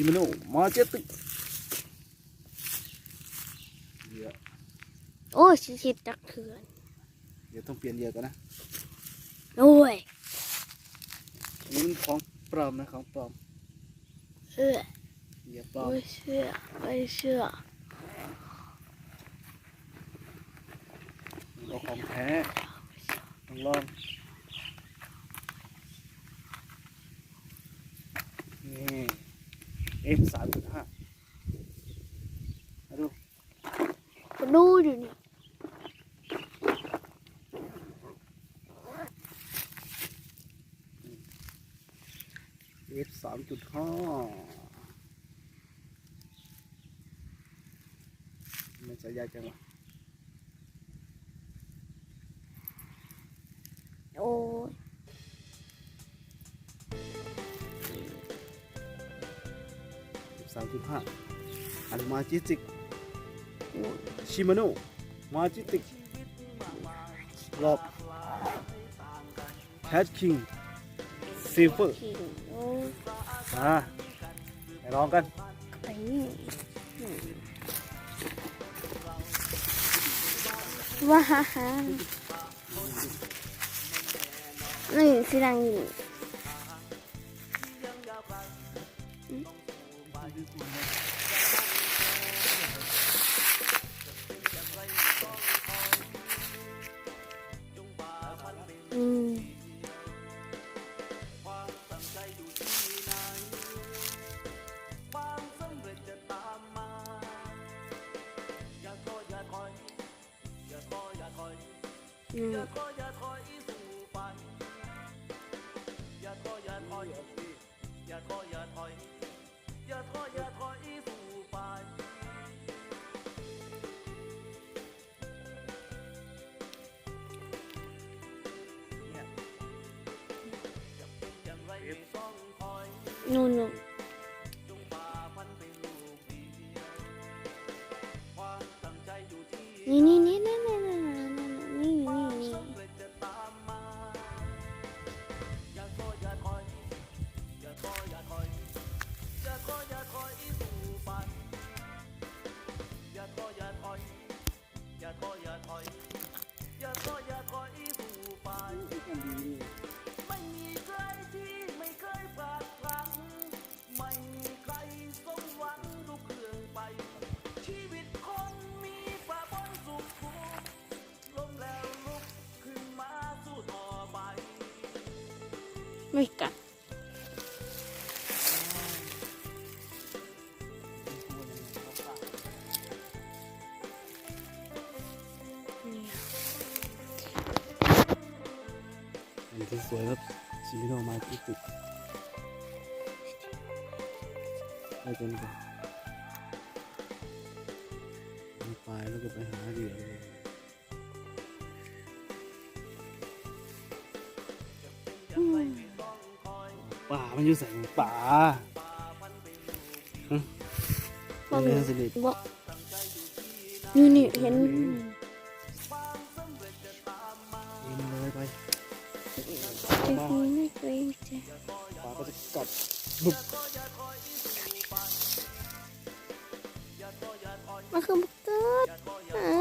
ชิมิโนมาเจติกเดี๋ยวโอ้ยสิสิตักเขื่อนเดี๋ยวต้องเปลี่ยนเหยื่อกันนะโอ้ยอันนี่มันของปลอมนะของปลอมเชื่อเหยื่อปลอมไม่เชื่อไม่เชื่อเอาของแท้ลองลองนี่ F สามจุดห้ามาดูมาดูอยู่นี่เอฟสามจุดห้าไม่ใช่ยากจังวะโอ้ ยสามจุดห้าอันมาจิติกชิมาโนมาจิติกรอบแคทคิงซิลเฟอร์อ้ยมาไปลองกันไปว้าฮ่าฮ่านี่สิดังอยู่ อืมอืมอย่าท้ออย่าถอย 一拖一拖衣服白。No, no. ันอย่าท้ออย่าถอย อย่าท้ออย่าถอย อย่าท้ออย่าถอยสู้ไปไม่มีใครที่ไม่เคยฝากหลัง ไม่มีใครสมหวังทุกเรื่องไป ชีวิตคนมีฝ่าบนสุขทุกล้มแล้วลุกขึ้นมาสู้ต่อไป ไม่กัด อันนี้สวยครับชิมิโนมาจิติกได้จนกันเอาไปแล้วก็ไปหาเหยื่อเลยป่ามันอยู่ใส่ป่าบอกเรื่องสนิท บอกนี่นี่เห็น จะไม่เคยเจอปลาก็จะกัดบุบมันคือบักเกิดอ่า